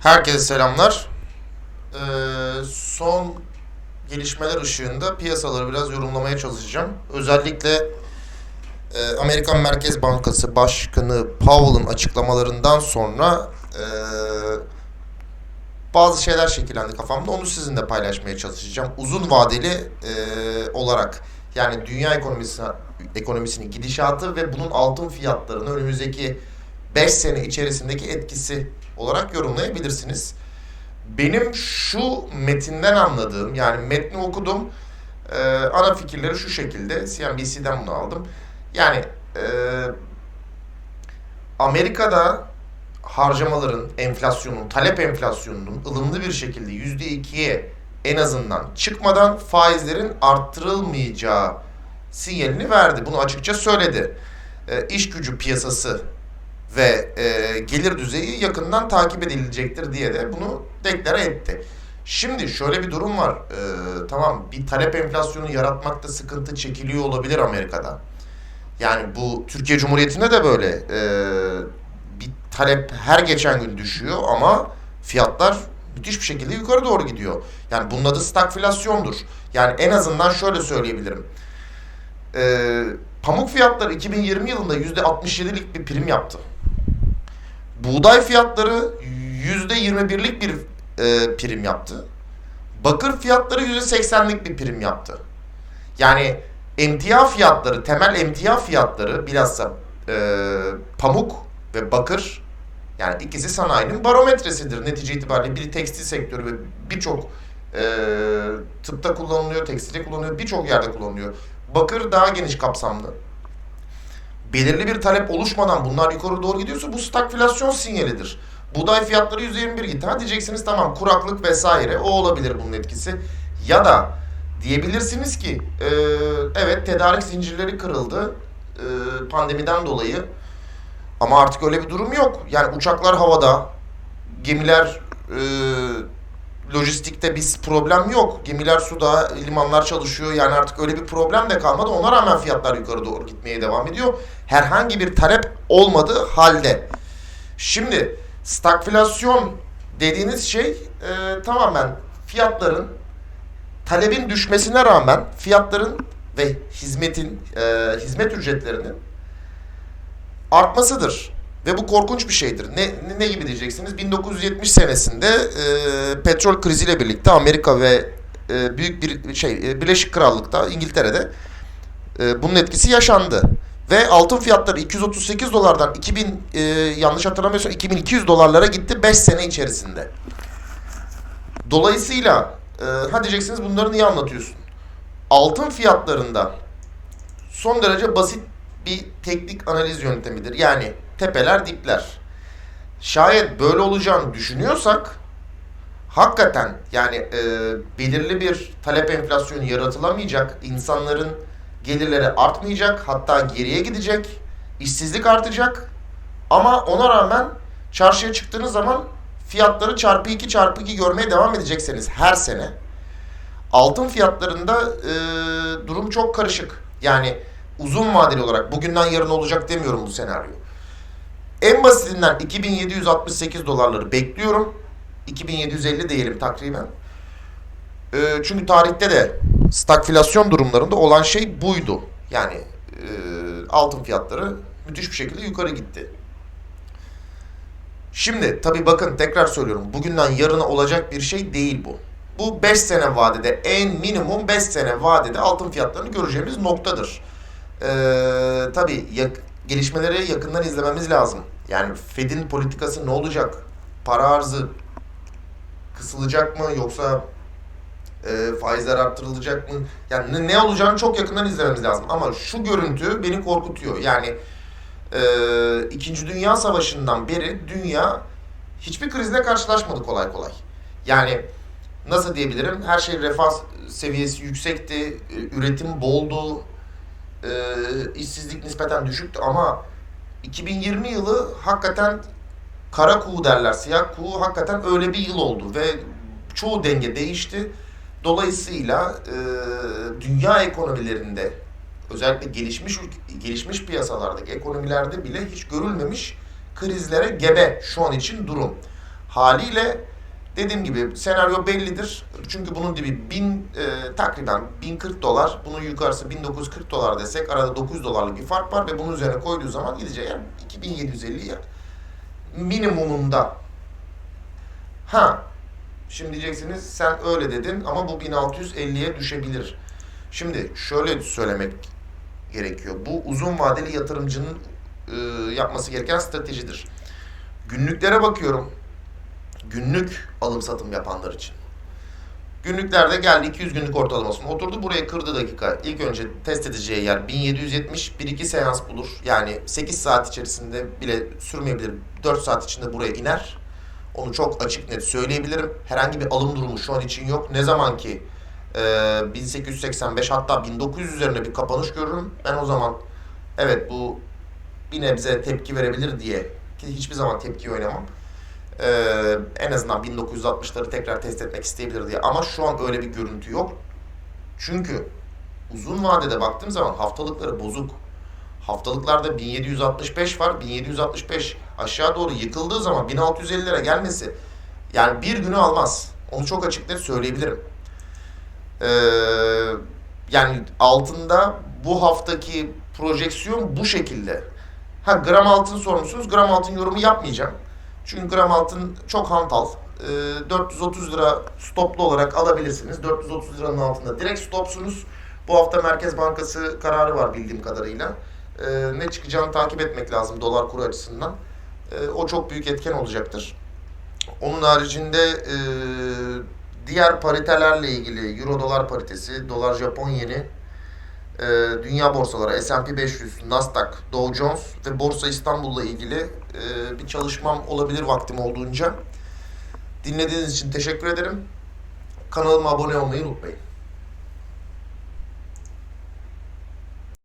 Herkese selamlar. Ee, son gelişmeler ışığında piyasaları biraz yorumlamaya çalışacağım. Özellikle e, Amerikan Merkez Bankası Başkanı Powell'ın açıklamalarından sonra e, bazı şeyler şekillendi kafamda. Onu sizinle paylaşmaya çalışacağım. Uzun vadeli e, olarak yani dünya ekonomisi ekonomisinin gidişatı ve bunun altın fiyatlarını önümüzdeki 5 sene içerisindeki etkisi olarak yorumlayabilirsiniz. Benim şu metinden anladığım yani metni okudum e, ana fikirleri şu şekilde CNBC'den bunu aldım. Yani e, Amerika'da harcamaların, enflasyonun, talep enflasyonunun ılımlı bir şekilde %2'ye en azından çıkmadan faizlerin arttırılmayacağı sinyalini verdi. Bunu açıkça söyledi. E, iş gücü piyasası ve e, gelir düzeyi yakından takip edilecektir diye de bunu deklare etti. Şimdi şöyle bir durum var. E, tamam bir talep enflasyonu yaratmakta sıkıntı çekiliyor olabilir Amerika'da. Yani bu Türkiye Cumhuriyeti'nde de böyle. E, bir talep her geçen gün düşüyor ama fiyatlar müthiş bir şekilde yukarı doğru gidiyor. Yani bunun adı stagflasyondur. Yani en azından şöyle söyleyebilirim. E, pamuk fiyatları 2020 yılında %67'lik bir prim yaptı. Buğday fiyatları %21'lik bir e, prim yaptı. Bakır fiyatları %80'lik bir prim yaptı. Yani emtia fiyatları, temel emtia fiyatları bilhassa e, pamuk ve bakır yani ikisi sanayinin barometresidir netice itibariyle. Biri tekstil sektörü ve birçok e, tıpta kullanılıyor, tekstilde kullanılıyor, birçok yerde kullanılıyor. Bakır daha geniş kapsamlı belirli bir talep oluşmadan bunlar yukarı doğru gidiyorsa bu stagflasyon sinyalidir. Buğday fiyatları %21 gitti. Ha diyeceksiniz tamam kuraklık vesaire o olabilir bunun etkisi. Ya da diyebilirsiniz ki e, evet tedarik zincirleri kırıldı e, pandemiden dolayı. Ama artık öyle bir durum yok. Yani uçaklar havada, gemiler e, lojistikte bir problem yok. Gemiler suda, limanlar çalışıyor. Yani artık öyle bir problem de kalmadı. Ona rağmen fiyatlar yukarı doğru gitmeye devam ediyor. Herhangi bir talep olmadığı halde. Şimdi stagflasyon dediğiniz şey e, tamamen fiyatların talebin düşmesine rağmen fiyatların ve hizmetin e, hizmet ücretlerinin artmasıdır. Ve bu korkunç bir şeydir. Ne, ne gibi diyeceksiniz? 1970 senesinde e, petrol kriziyle birlikte Amerika ve e, büyük bir şey e, Birleşik Krallık'ta İngiltere'de e, bunun etkisi yaşandı. Ve altın fiyatları 238 dolardan 2000 e, yanlış hatırlamıyorsam 2200 dolarlara gitti 5 sene içerisinde. Dolayısıyla e, ha diyeceksiniz bunları niye anlatıyorsun? Altın fiyatlarında son derece basit bir teknik analiz yöntemidir. Yani tepeler dipler. Şayet böyle olacağını düşünüyorsak hakikaten yani e, belirli bir talep enflasyonu yaratılamayacak, insanların gelirleri artmayacak, hatta geriye gidecek, işsizlik artacak ama ona rağmen çarşıya çıktığınız zaman fiyatları çarpı 2 çarpı 2 görmeye devam edecekseniz her sene altın fiyatlarında e, durum çok karışık. Yani uzun vadeli olarak bugünden yarın olacak demiyorum bu senaryo. En basitinden 2768 dolarları bekliyorum. 2750 diyelim takriben. E, çünkü tarihte de stagflasyon durumlarında olan şey buydu. Yani e, altın fiyatları müthiş bir şekilde yukarı gitti. Şimdi tabii bakın tekrar söylüyorum. Bugünden yarına olacak bir şey değil bu. Bu 5 sene vadede en minimum 5 sene vadede altın fiyatlarını göreceğimiz noktadır. Ee, tabii yak, gelişmeleri yakından izlememiz lazım. Yani Fed'in politikası ne olacak? Para arzı kısılacak mı yoksa e, faizler arttırılacak mı? Yani ne, ne olacağını çok yakından izlememiz lazım. Ama şu görüntü beni korkutuyor. Yani e, İkinci Dünya Savaşı'ndan beri dünya hiçbir krizle karşılaşmadı kolay kolay. Yani nasıl diyebilirim? Her şey refah seviyesi yüksekti, üretim boldu, e, işsizlik nispeten düşüktü ama 2020 yılı hakikaten kara kuğu derler, siyah kuğu hakikaten öyle bir yıl oldu ve çoğu denge değişti. Dolayısıyla e, dünya ekonomilerinde özellikle gelişmiş gelişmiş piyasalardaki ekonomilerde bile hiç görülmemiş krizlere gebe şu an için durum. Haliyle dediğim gibi senaryo bellidir. Çünkü bunun dibi 1000 e, takriben 1040 dolar. Bunun yukarısı 1940 dolar desek arada 900 dolarlık bir fark var ve bunun üzerine koyduğu zaman gideceği yer 2750 yer. Minimumunda. Ha Şimdi diyeceksiniz sen öyle dedin ama bu 1650'ye düşebilir. Şimdi şöyle söylemek gerekiyor. Bu uzun vadeli yatırımcının e, yapması gereken stratejidir. Günlüklere bakıyorum. Günlük alım satım yapanlar için. Günlüklerde geldi 200 günlük ortalamasını oturdu. Buraya kırdı dakika. İlk önce test edeceği yer 1770. 1-2 seans bulur. Yani 8 saat içerisinde bile sürmeyebilir. 4 saat içinde buraya iner. Onu çok açık net söyleyebilirim. Herhangi bir alım durumu şu an için yok. Ne zaman ki e, 1885 hatta 1900 üzerine bir kapanış görürüm. Ben o zaman evet bu bir nebze tepki verebilir diye ki hiçbir zaman tepki oynamam. E, en azından 1960'ları tekrar test etmek isteyebilir diye. Ama şu an öyle bir görüntü yok. Çünkü uzun vadede baktığım zaman haftalıkları bozuk. Haftalıklarda 1765 var. 1765 aşağı doğru yıkıldığı zaman 1650'lere gelmesi yani bir günü almaz. Onu çok açık net söyleyebilirim. Ee, yani altında bu haftaki projeksiyon bu şekilde. Ha gram altın sormuşsunuz. Gram altın yorumu yapmayacağım. Çünkü gram altın çok hantal. Ee, 430 lira stoplu olarak alabilirsiniz. 430 liranın altında direkt stopsunuz. Bu hafta Merkez Bankası kararı var bildiğim kadarıyla. Ee, ne çıkacağını takip etmek lazım dolar kuru açısından. Ee, o çok büyük etken olacaktır. Onun haricinde e, diğer paritelerle ilgili Euro dolar paritesi, dolar Japon yeni, e, dünya borsaları S&P 500, Nasdaq, Dow Jones ve Borsa İstanbul'la ilgili e, bir çalışmam olabilir vaktim olduğunca. Dinlediğiniz için teşekkür ederim. Kanalıma abone olmayı unutmayın.